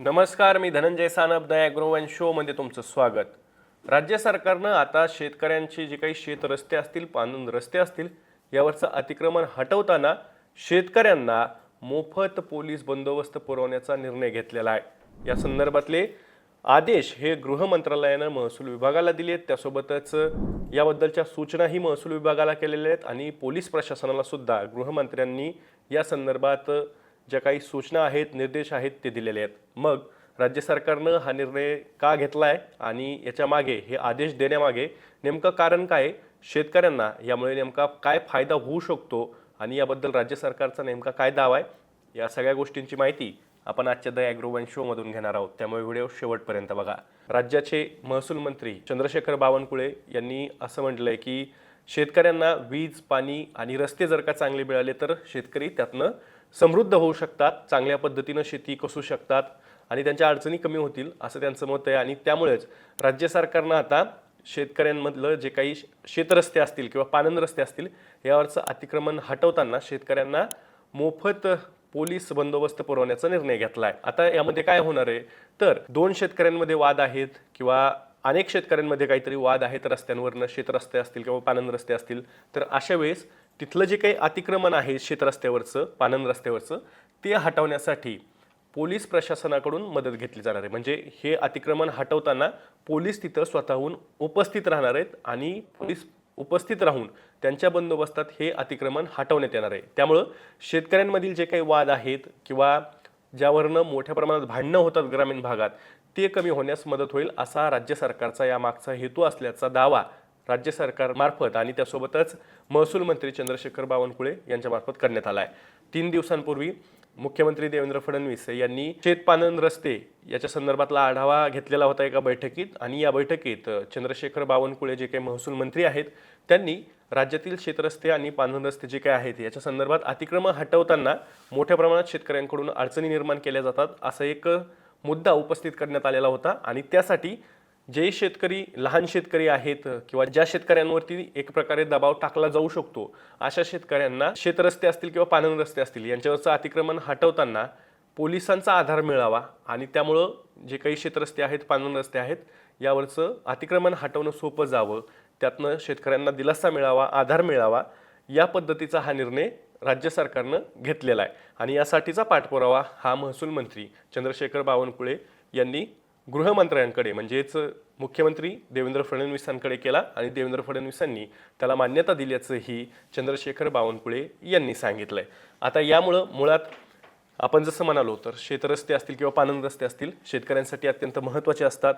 नमस्कार मी धनंजय सानप द ॲग्रोवन शोमध्ये तुमचं स्वागत. राज्य सरकारनं आता शेतकऱ्यांची जी काही शेत रस्ते असतील पानून रस्ते असतील यावरचं अतिक्रमण हटवताना शेतकऱ्यांना मोफत पोलीस बंदोबस्त पुरवण्याचा निर्णय घेतलेला आहे. या संदर्भातले आदेश हे गृह मंत्रालयानं महसूल विभागाला दिले आहेत. त्यासोबतच याबद्दलच्या सूचनाही महसूल विभागाला केलेल्या आहेत आणि पोलीस प्रशासनाला सुद्धा गृहमंत्र्यांनी या संदर्भात ज्या काही सूचना आहेत निर्देश आहेत ते दिलेले आहेत. मग राज्य सरकारनं हा निर्णय का घेतला आहे आणि याच्या मागे हे आदेश देण्यामागे नेमकं कारण काय? शेतकऱ्यांना यामुळे नेमका काय फायदा होऊ शकतो आणि याबद्दल राज्य सरकारचा नेमका काय दावा आहे? या सगळ्या गोष्टींची माहिती आपण आजच्या द ॲग्रोवन शोमधून घेणार आहोत. त्यामुळे व्हिडिओ शेवटपर्यंत बघा. राज्याचे महसूल मंत्री चंद्रशेखर बावनकुळे यांनी असं म्हटलंय की शेतकऱ्यांना वीज पाणी आणि रस्ते जर का चांगले मिळाले तर शेतकरी त्यातनं समृद्ध होऊ शकतात चांगल्या पद्धतीनं शेती कसू शकतात आणि त्यांच्या अडचणी कमी होतील असं त्यांचं मत आहे. आणि त्यामुळेच राज्य सरकारनं आता शेतकऱ्यांमधलं जे काही शेतरस्ते असतील किंवा पानंद रस्ते असतील यावरचं अतिक्रमण हटवताना शेतकऱ्यांना मोफत पोलीस बंदोबस्त पुरवण्याचा निर्णय घेतला आहे आता यामध्ये काय होणार आहे? तर दोन शेतकऱ्यांमध्ये वाद आहेत किंवा अनेक शेतकऱ्यांमध्ये काहीतरी वाद आहेत रस्त्यांवरनं शेतरस्ते असतील किंवा पानंद रस्ते असतील तर अशा वेळेस तिथलं जे काही अतिक्रमण आहे शेतरस्त्यावरचं पानन रस्त्यावरचं ते हटवण्यासाठी पोलीस प्रशासनाकडून मदत घेतली जाणार आहे. म्हणजे हे अतिक्रमण हटवताना पोलीस तिथं स्वतःहून उपस्थित राहणार आहेत आणि पोलीस उपस्थित राहून त्यांच्या बंदोबस्तात हे अतिक्रमण हटवण्यात येणार आहे. त्यामुळं शेतकऱ्यांमधील जे काही वाद आहेत किंवा ज्यावरनं मोठ्या प्रमाणात भांडणं होतात ग्रामीण भागात ते कमी होण्यास मदत होईल असा राज्य सरकारचा यामागचा हेतू असल्याचा दावा राज्य सरकारमार्फत आणि त्यासोबतच महसूल मंत्री चंद्रशेखर बावनकुळे यांच्यामार्फत करण्यात आला आहे. तीन दिवसांपूर्वी मुख्यमंत्री देवेंद्र फडणवीस यांनी शेतपानन रस्ते याच्या संदर्भातला आढावा घेतलेला होता एका बैठकीत आणि या बैठकीत चंद्रशेखर बावनकुळे जे काही महसूल मंत्री आहेत त्यांनी राज्यातील शेतरस्ते आणि पानन रस्ते जे काही आहेत याच्या संदर्भात अतिक्रमण हटवताना मोठ्या प्रमाणात शेतकऱ्यांकडून अडचणी निर्माण केल्या जातात असा एक मुद्दा उपस्थित करण्यात आलेला होता आणि त्यासाठी जे शेतकरी लहान शेतकरी आहेत किंवा ज्या शेतकऱ्यांवरती एक प्रकारे दबाव टाकला जाऊ शकतो अशा शेतकऱ्यांना शेतरस्ते असतील किंवा पानन रस्ते असतील यांच्यावरचं अतिक्रमण हटवताना पोलिसांचा आधार मिळावा आणि त्यामुळं जे काही शेतरस्ते आहेत पानन रस्ते आहेत यावरचं अतिक्रमण हटवणं सोपं जावं. त्यातनं शेतकऱ्यांना दिलासा मिळावा आधार मिळावा या पद्धतीचा हा निर्णय राज्य सरकारनं घेतलेला आहे. आणि यासाठीचा पाठपुरावा हा महसूल मंत्री चंद्रशेखर बावनकुळे यांनी गृहमंत्र्यांकडे म्हणजेच मुख्यमंत्री देवेंद्र फडणवीसांकडे केला आणि देवेंद्र फडणवीसांनी त्याला मान्यता दिल्याचंही चंद्रशेखर बावनकुळे यांनी सांगितलंय. आता यामुळं मुळात आपण जसं म्हणालो तर शेतरस्ते असतील किंवा पानन रस्ते असतील शेतकऱ्यांसाठी अत्यंत महत्त्वाचे असतात.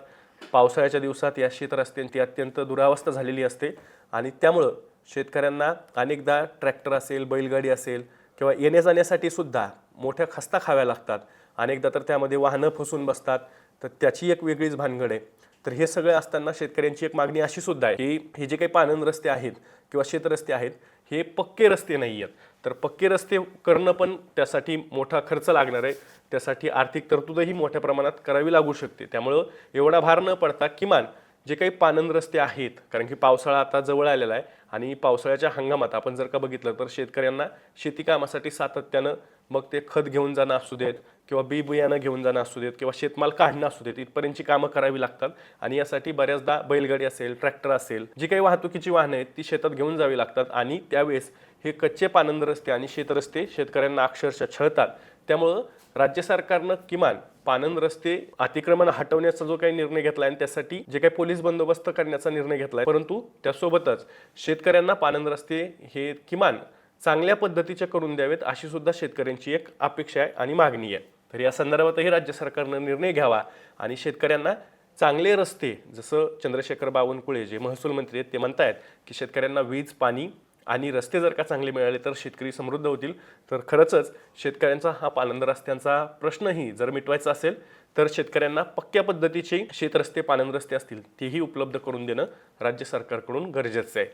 पावसाळ्याच्या दिवसात या शेतरस्त्यांची अत्यंत दुरावस्था झालेली असते आणि त्यामुळं शेतकऱ्यांना अनेकदा ट्रॅक्टर असेल बैलगाडी असेल किंवा येण्या जाण्यासाठी सुद्धा मोठ्या खस्ता खाव्या लागतात. अनेकदा तर त्यामध्ये वाहनं फसून बसतात. तर त्याची एक वेगळीच भानगड आहे. तर हे सगळं असताना शेतकऱ्यांची एक मागणी अशी सुद्धा आहे की हे जे काही पानन रस्ते आहेत किंवा शेतरस्ते आहेत हे पक्के रस्ते नाही आहेत. तर पक्के रस्ते करणं पण त्यासाठी मोठा खर्च लागणार आहे. त्यासाठी आर्थिक तरतूदही मोठ्या प्रमाणात करावी लागू शकते. त्यामुळं एवढा भार न पडता किमान जे काही पानंद रस्ते आहेत कारण की पावसाळा आता जवळ आलेला आहे आणि पावसाळ्याच्या हंगामात आपण जर का बघितलं तर शेतकऱ्यांना शेती कामासाठी सातत्यानं मग ते खत घेऊन जाणं असू देत किंवा बी बियाणं घेऊन जाणं असू देत किंवा शेतमाल काढणं असू देत इथपर्यंतची कामं करावी लागतात. आणि यासाठी बऱ्याचदा बैलगाडी असेल ट्रॅक्टर असेल जी काही वाहतुकीची वाहनं आहेत ती शेतात घेऊन जावी लागतात. आणि त्यावेळेस हे कच्चे पानंद रस्ते आणि शेतरस्ते शेतकऱ्यांना अक्षरशः छळतात. त्यामुळं राज्य सरकारनं किमान पानंद रस्ते अतिक्रमण हटवण्याचा जो काही निर्णय घेतला आणि त्यासाठी जे काही पोलीस बंदोबस्त करण्याचा निर्णय घेतलाय परंतु त्यासोबतच शेतकऱ्यांना पानंद रस्ते हे किमान चांगल्या पद्धतीचे करून द्यावेत अशी सुद्धा शेतकऱ्यांची एक अपेक्षा आहे आणि मागणी आहे. तर या संदर्भातही राज्य सरकारनं निर्णय घ्यावा आणि शेतकऱ्यांना चांगले रस्ते जसं चंद्रशेखर बावनकुळे जे महसूल मंत्री आहेत ते म्हणतायत की शेतकऱ्यांना वीज पाणी आणि रस्ते जर का चांगले मिळाले तर शेतकरी समृद्ध होतील. तर खरंचच शेतकऱ्यांचा हा पालन रस्त्यांचा प्रश्नही जर मिटवायचा असेल तर शेतकऱ्यांना पक्क्या पद्धतीचे शेतरस्ते पालन रस्ते असतील तेही उपलब्ध करून देणं राज्य सरकारकडून गरजेचं आहे.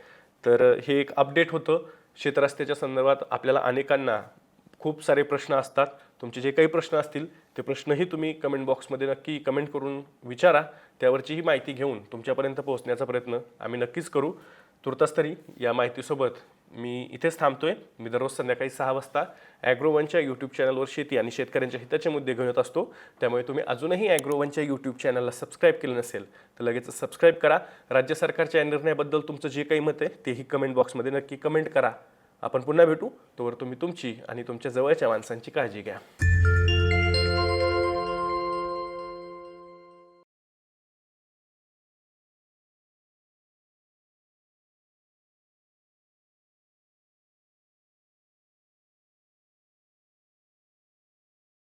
तर हे एक अपडेट होतं. शेतरस्त्याच्या संदर्भात आपल्याला अनेकांना खूप सारे प्रश्न असतात. तुमचे जे काही प्रश्न असतील ते प्रश्नही तुम्ही कमेंट बॉक्समध्ये नक्की कमेंट करून विचारा. त्यावरचीही माहिती घेऊन तुमच्यापर्यंत पोहोचण्याचा प्रयत्न आम्ही नक्कीच करू. तुर्तास तरी या माहितीसोबत मी इथेच थांबतोय. मी दररोज संध्याकाळी सहा वाजता ॲग्रोवनच्या यूट्यूब चॅनलवर शेती आणि शेतकऱ्यांच्या हिताचे मुद्दे घेऊन येत असतो. त्यामुळे तुम्ही अजूनही ॲग्रोवनच्या यूट्यूब चॅनलला सबस्क्राईब केलं नसेल तर लगेच सबस्क्राईब करा. राज्य सरकारच्या या निर्णयाबद्दल तुमचं जे काही मत आहे तेही कमेंट बॉक्समध्ये नक्की कमेंट करा. आपण पुन्हा भेटू. तोवर तुम्ही तुमची आणि तुमच्या जवळच्या माणसांची काळजी घ्या.